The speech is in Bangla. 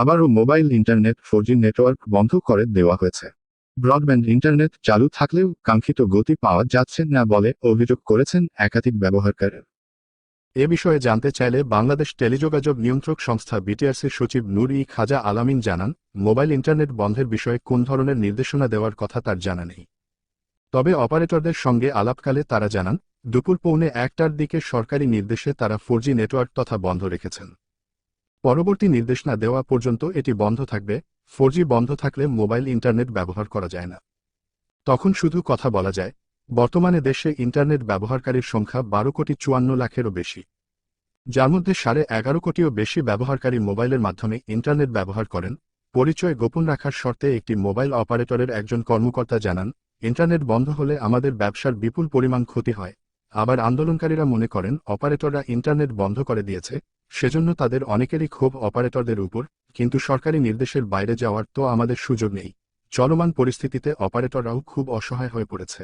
আবারও মোবাইল ইন্টারনেট ফোর নেটওয়ার্ক বন্ধ করে দেওয়া হয়েছে। ব্রডব্যান্ড ইন্টারনেট চালু থাকলেও কাঙ্ক্ষিত গতি পাওয়া যাচ্ছে না বলে অভিযোগ করেছেন একাধিক ব্যবহারকারী। এ বিষয়ে জানতে চাইলে বাংলাদেশ টেলিযোগাযোগ নিয়ন্ত্রক সংস্থা বিটিআরসির সচিব নূর ই খাজা আলামিন জানান, মোবাইল ইন্টারনেট বন্ধের বিষয়ে কোন ধরনের নির্দেশনা দেওয়ার কথা তার জানা নেই। তবে অপারেটরদের সঙ্গে আলাপকালে তারা জানান, দুপুর পৌনে একটার দিকে সরকারি নির্দেশে তারা ফোর নেটওয়ার্ক তথা বন্ধ রেখেছেন। পরবর্তী নির্দেশনা দেওয়া পর্যন্ত এটি বন্ধ থাকবে, ফোর বন্ধ থাকলে মোবাইল ইন্টারনেট ব্যবহার করা যায় না। তখন শুধু কথা বলা যায়, বর্তমানে দেশে ইন্টারনেট ব্যবহারকারীর সংখ্যা বারো কোটি চুয়ান্ন লাখেরও বেশি। যার মধ্যে সাড়ে এগারো কোটিও বেশি ব্যবহারকারী মোবাইলের মাধ্যমে ইন্টারনেট ব্যবহার করেন। পরিচয় গোপন রাখার শর্তে একটি মোবাইল অপারেটরের একজন কর্মকর্তা জানান, ইন্টারনেট বন্ধ হলে আমাদের ব্যবসার বিপুল পরিমাণ ক্ষতি হয়। আবার আন্দোলনকারীরা মনে করেন, অপারেটররা ইন্টারনেট বন্ধ করে দিয়েছে। সেজন্য তাদের অনেকেরই ক্ষোভ অপারেটরদের উপর, কিন্তু সরকারি নির্দেশের বাইরে যাওয়ার তো আমাদের সুযোগ নেই। চলমান পরিস্থিতিতে অপারেটররাও খুব অসহায় হয়ে পড়েছে।